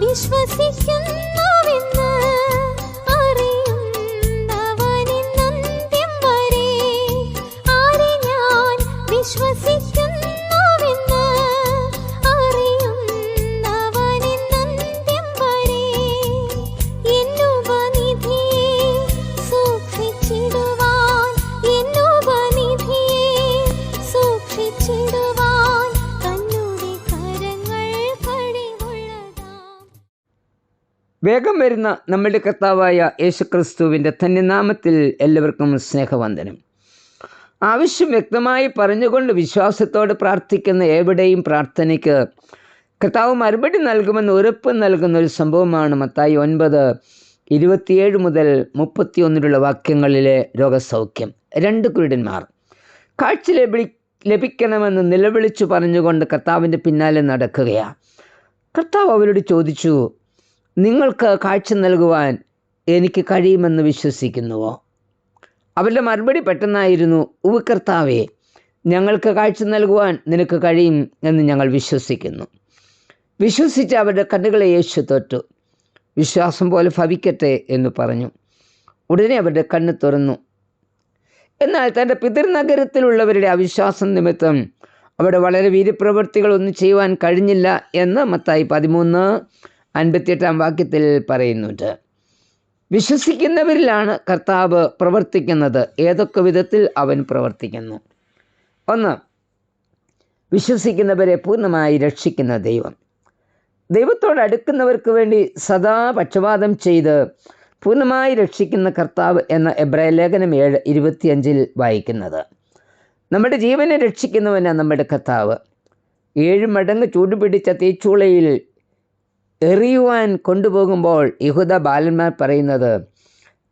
വിശ്വസിക്കുന്നു വേഗം വരുന്ന നമ്മുടെ കർത്താവായ യേശുക്രിസ്തുവിന്റെ തന്നെ എല്ലാവർക്കും സ്നേഹവന്ദനം. ആവശ്യം വ്യക്തമായി പറഞ്ഞുകൊണ്ട് വിശ്വാസത്തോട് പ്രാർത്ഥിക്കുന്ന എവിടെയും പ്രാർത്ഥനയ്ക്ക് കർത്താവ് മറുപടി നൽകുമെന്ന് ഉറപ്പ് നൽകുന്ന ഒരു സംഭവമാണ് മത്തായി ഒൻപത് ഇരുപത്തിയേഴ് മുതൽ മുപ്പത്തിയൊന്നിലുള്ള വാക്യങ്ങളിലെ രോഗസൗഖ്യം. രണ്ട് കുരുടന്മാർ. കാഴ്ച ലഭി ലഭിക്കണമെന്ന് നിലവിളിച്ചു പറഞ്ഞുകൊണ്ട് കർത്താവിന്റെ പിന്നാലെ നടക്കുകയാണ് കർത്താവ് അവരോട് ചോദിച്ചു നിങ്ങൾക്ക് കാഴ്ച നൽകുവാൻ എനിക്ക് കഴിയുമെന്ന് വിശ്വസിക്കുന്നുവോ? അവരുടെ മറുപടി പെട്ടെന്നായിരുന്നു ഉവ് കർത്താവേ ഞങ്ങൾക്ക് കാഴ്ച നൽകുവാൻ നിനക്ക് കഴിയും എന്ന് ഞങ്ങൾ വിശ്വസിക്കുന്നു. വിശ്വസിച്ച് അവരുടെ കണ്ണുകളെ യേശു തൊട്ടു. വിശ്വാസം പോലെ ഭവിക്കട്ടെ എന്ന് പറഞ്ഞു. ഉടനെ അവരുടെ കണ്ണ് തുറന്നു. എന്നാൽ തന്റെ പിതൃനഗരത്തിലുള്ളവരുടെ അവിശ്വാസം നിമിത്തം അവിടെ വളരെ വീര്യപ്രവൃത്തികളൊന്നും ചെയ്യുവാൻ കഴിഞ്ഞില്ല എന്ന് മത്തായി പതിമൂന്ന് അൻപത്തിയെട്ടാം വാക്യത്തിൽ പറയുന്നുണ്ട്. വിശ്വസിക്കുന്നവരിലാണ് കർത്താവ് പ്രവർത്തിക്കുന്നത്. ഏതൊക്കെ വിധത്തിൽ അവൻ പ്രവർത്തിക്കുന്നു? ഒന്ന് വിശ്വസിക്കുന്നവരെ പൂർണമായി രക്ഷിക്കുന്ന ദൈവം. ദൈവത്തോട് അടുക്കുന്നവർക്ക് വേണ്ടി സദാ പക്ഷപാതം ചെയ്ത് പൂർണമായി രക്ഷിക്കുന്ന കർത്താവ് എന്ന എബ്രായ ലേഖനം ഏഴ് ഇരുപത്തിയഞ്ചിൽ വായിക്കുന്നത്. നമ്മുടെ ജീവനെ രക്ഷിക്കുന്നവനാണ് നമ്മുടെ കർത്താവ്. ഏഴ് മടങ്ങ് ചൂടുപിടിച്ച തീച്ചൂളയിൽ എറിയുവാൻ കൊണ്ടുപോകുമ്പോൾ യഹൂദ ബാലന്മാർ പറയുന്നത്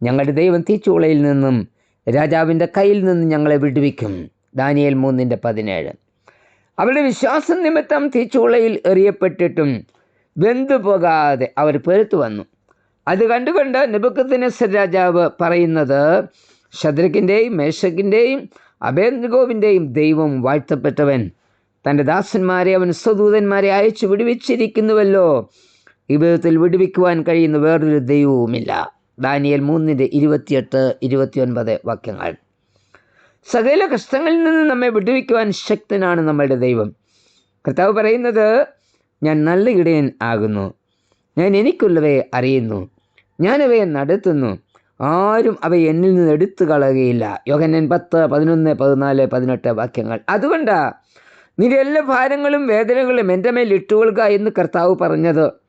ഞങ്ങളുടെ ദൈവം തീച്ചുളയിൽ നിന്നും രാജാവിന്റെ കയ്യിൽ നിന്നും ഞങ്ങളെ വിടുവിക്കും. ദാനിയേൽ മൂന്നിന്റെ പതിനേഴ്. അവരുടെ വിശ്വാസം നിമിത്തം തീച്ചുളയിൽ എറിയപ്പെട്ടിട്ടും വെന്തു പോകാതെ അവർ പെരുത്തു വന്നു. അത് കണ്ടുകൊണ്ട് നെബുക്കത്തിനസർ രാജാവ് പറയുന്നത് ശദ്രക്കിന്റെയും മേശക്കിന്റെയും അഭേന്ദ്രഗോവിന്റെയും ദൈവം വാഴ്ത്തപ്പെട്ടവൻ തന്റെ ദാസന്മാരെ അവൻ സ്വദൂതന്മാരെ അയച്ചു വിടുവിച്ചിരിക്കുന്നുവല്ലോ. ഈ വിധത്തിൽ വിടുവിക്കുവാൻ കഴിയുന്ന വേറൊരു ദൈവവുമില്ല. ദാനിയൽ മൂന്നിന്റെ ഇരുപത്തിയെട്ട് ഇരുപത്തിയൊൻപത് വാക്യങ്ങൾ. സകല കഷ്ടങ്ങളിൽ നിന്ന് നമ്മെ വിടുവിക്കുവാൻ ശക്തനാണ് നമ്മളുടെ ദൈവം. കർത്താവ് പറയുന്നത് ഞാൻ നല്ല ഇടയൻ ആകുന്നു. ഞാൻ എനിക്കുള്ളവയെ അറിയുന്നു. ഞാനവയെ നടത്തുന്നു. ആരും അവ എന്നിൽ നിന്ന് എടുത്തു കളയുകയില്ല. യോഗനൻ പത്ത് പതിനൊന്ന് പതിനാല് പതിനെട്ട് വാക്യങ്ങൾ. അതുകൊണ്ടാണ് നിന്റെ എല്ലാ ഭാരങ്ങളും വേദനകളും എന്റെ മേൽ ഇട്ടുകൊള്ളുക എന്ന് കർത്താവ് പറഞ്ഞത്.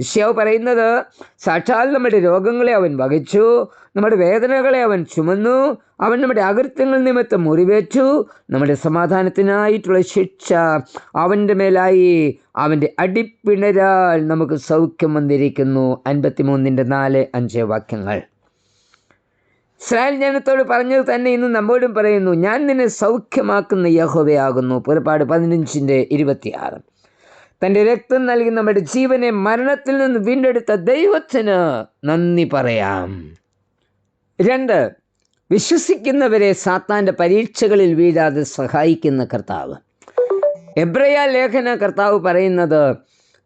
ഇഷ്യാവ് പറയുന്നത് സാക്ഷാൽ നമ്മുടെ രോഗങ്ങളെ അവൻ വഹിച്ചു നമ്മുടെ വേദനകളെ അവൻ ചുമന്നു അവൻ നമ്മുടെ അകൃത്യങ്ങൾ നിമിത്തം മുറിവേച്ചു നമ്മുടെ സമാധാനത്തിനായിട്ടുള്ള ശിക്ഷ അവന്റെ മേലായി അവന്റെ അടിപ്പിണരാൽ നമുക്ക് സൗഖ്യം വന്നിരിക്കുന്നു. അൻപത്തിമൂന്നിന്റെ നാല് അഞ്ച് വാക്യങ്ങൾ. ഇസ്രായേൽ ജനത്തോട് പറഞ്ഞത് തന്നെ ഇന്ന് നമ്മോടും പറയുന്നു ഞാൻ നിന്നെ സൗഖ്യമാക്കുന്ന യഹോവയാകുന്നു. പുറപ്പാട് പതിനഞ്ചിന്റെ ഇരുപത്തിയാറ്. തന്റെ രക്തം നൽകി നമ്മുടെ ജീവനെ മരണത്തിൽ നിന്ന് വീണ്ടെടുത്ത ദൈവത്തിന് നന്ദി പറയാം. രണ്ട് വിശ്വസിക്കുന്നവരെ സാത്താന്റെ പരീക്ഷകളിൽ വീഴാതെ സഹായിക്കുന്ന കർത്താവ്. എബ്രയ ലേഖന കർത്താവ് പറയുന്നത്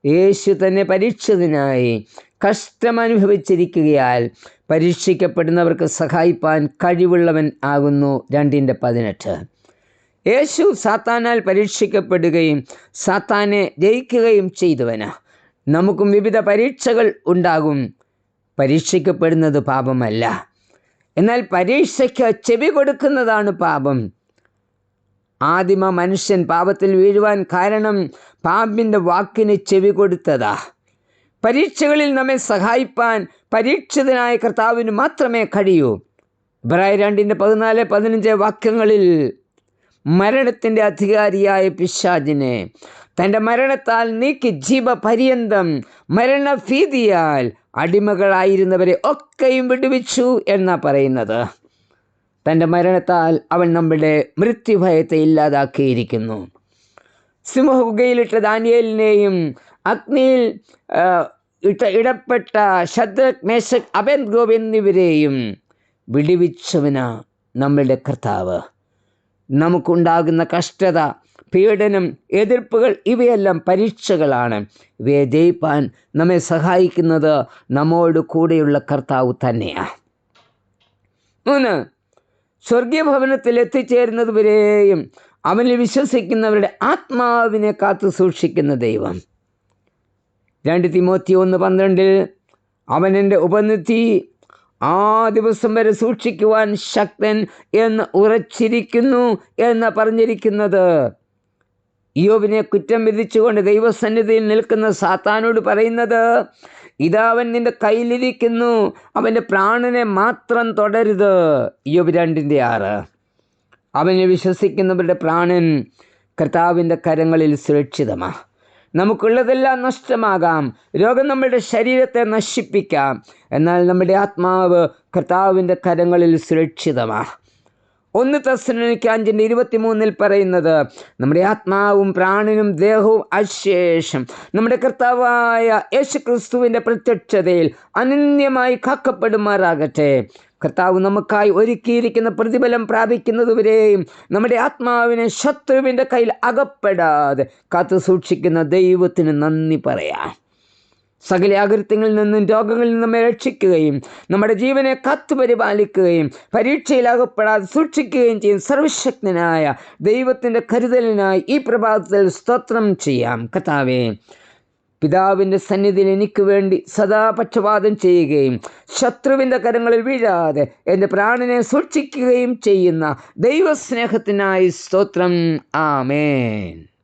യേശു തന്നെ പരീക്ഷതിനായി കഷ്ടമനുഭവിച്ചിരിക്കുകയാൽ പരീക്ഷിക്കപ്പെടുന്നവർക്ക് സഹായിപ്പാൻ കഴിവുള്ളവൻ ആകുന്നു. രണ്ടിന്റെ പതിനെട്ട് യേശു സാത്താനാൽ പരീക്ഷിക്കപ്പെടുകയും സാത്താനെ ജയിക്കുകയും ചെയ്തുവന. നമുക്കും വിവിധ പരീക്ഷകൾ ഉണ്ടാകും. പരീക്ഷിക്കപ്പെടുന്നത് പാപമല്ല. എന്നാൽ പരീക്ഷയ്ക്ക് ചെവി കൊടുക്കുന്നതാണ് പാപം. ആദിമ മനുഷ്യൻ പാപത്തിൽ വീഴുവാൻ കാരണം പാമ്പിന്റെ വാക്കിന് ചെവി കൊടുത്തതാ. പരീക്ഷകളിൽ നമ്മെ സഹായിപ്പാൻ പരീക്ഷിതനായ കർത്താവിന് മാത്രമേ കഴിയൂ. ഇബ്രായ രണ്ടിന്റെ പതിനാല് പതിനഞ്ച് വാക്യങ്ങളിൽ മരണത്തിന്റെ അധികാരിയായ പിശാജിനെ തന്റെ മരണത്താൽ നീക്കി ജീവപര്യന്തം മരണഭീതിയാൽ അടിമകളായിരുന്നവരെ ഒക്കെയും വിടുവിച്ചു എന്നാ പറയുന്നത്. തന്റെ മരണത്താൽ അവൻ നമ്മുടെ മൃത്യുഭയത്തെ ഇല്ലാതാക്കിയിരിക്കുന്നു. സിംഹുകയിലിട്ട ദാനിയലിനെയും അഗ്നിയിൽ ഇട്ട ഇടപെട്ട ശദ്രക് മേശക് ഗോപ് എന്നിവരെയും വിടുവിച്ചവന നമ്മളുടെ കർത്താവ്. നമുക്കുണ്ടാകുന്ന കഷ്ടത പീഡനം എതിർപ്പുകൾ ഇവയെല്ലാം പരീക്ഷകളാണ്. ഇവയെ ജയിപ്പാൻ നമ്മെ സഹായിക്കുന്നത് നമ്മോട് കൂടെയുള്ള കർത്താവ് തന്നെയാണ് മൂന്ന് സ്വർഗീയ ഭവനത്തിൽ എത്തിച്ചേരുന്നത് വരെയും അവനിൽ വിശ്വസിക്കുന്നവരുടെ ആത്മാവിനെ കാത്തു സൂക്ഷിക്കുന്ന ദൈവം. രണ്ട് തിമോത്തി ഒന്ന് പന്ത്രണ്ടിൽ അവൻ ഉപനിധി ആ ദിവസം വരെ സൂക്ഷിക്കുവാൻ ശക്തൻ എന്ന് ഉറച്ചിരിക്കുന്നു എന്ന് പറഞ്ഞിരിക്കുന്നത്. യോബിനെ കുറ്റം വിധിച്ചുകൊണ്ട് ദൈവസന്നിധിയിൽ നിൽക്കുന്ന സാത്താനോട് പറയുന്നത് ഇതാവൻ നിന്റെ കയ്യിലിരിക്കുന്നു. അവന്റെ പ്രാണനെ മാത്രം തുടരുത്. യോബ് രണ്ടിന്റെ ആറ്. അവനെ വിശ്വസിക്കുന്നവരുടെ പ്രാണൻ കർത്താവിന്റെ കരങ്ങളിൽ സുരക്ഷിതമാണ് നമുക്കുള്ളതെല്ലാം നഷ്ടമാകാം. രോഗം നമ്മുടെ ശരീരത്തെ നശിപ്പിക്കാം. എന്നാൽ നമ്മുടെ ആത്മാവ് കർത്താവിന്റെ കരങ്ങളിൽ സുരക്ഷിതമാണ്. ഒന്ന് തസ്സനിക്ക് അഞ്ചിന്റെ ഇരുപത്തിമൂന്നിൽ പറയുന്നത് നമ്മുടെ ആത്മാവും പ്രാണനും ദേഹവും അശേഷം. നമ്മുടെ കർത്താവായ യേശുക്രിസ്തുവിന്റെ പ്രത്യക്ഷതയിൽ അനന്യമായി കാക്കപ്പെടുമാറാകട്ടെ. കർത്താവ് നമുക്കായി ഒരുക്കിയിരിക്കുന്ന പ്രതിഫലം പ്രാപിക്കുന്നതുവരെയും നമ്മുടെ ആത്മാവിനെ ശത്രുവിന്റെ കയ്യിൽ അകപ്പെടാതെ കാത്തു സൂക്ഷിക്കുന്ന ദൈവത്തിന് നന്ദി പറയാം. സകല അകൃത്യങ്ങളിൽ നിന്നും രോഗങ്ങളിൽ നിന്നും രക്ഷിക്കുകയും നമ്മുടെ ജീവനെ കാത്തുപരിപാലിക്കുകയും പരീക്ഷയിൽ അകപ്പെടാതെ സൂക്ഷിക്കുകയും ചെയ്യും. സർവശക്തനായ ദൈവത്തിന്റെ കരുതലിനായി ഈ പ്രഭാതത്തിൽ സ്തോത്രം ചെയ്യാം. കഥാവേ പിതാവിന്റെ സന്നിധിയിൽ എനിക്ക് വേണ്ടി സദാ പക്ഷപാതം ചെയ്യുകയും ശത്രുവിന്റെ കരങ്ങളിൽ വീഴാതെ എന്റെ പ്രാണനെ സൂക്ഷിക്കുകയും ചെയ്യുന്ന ദൈവസ്നേഹത്തിനായി സ്തോത്രം. ആമേൻ.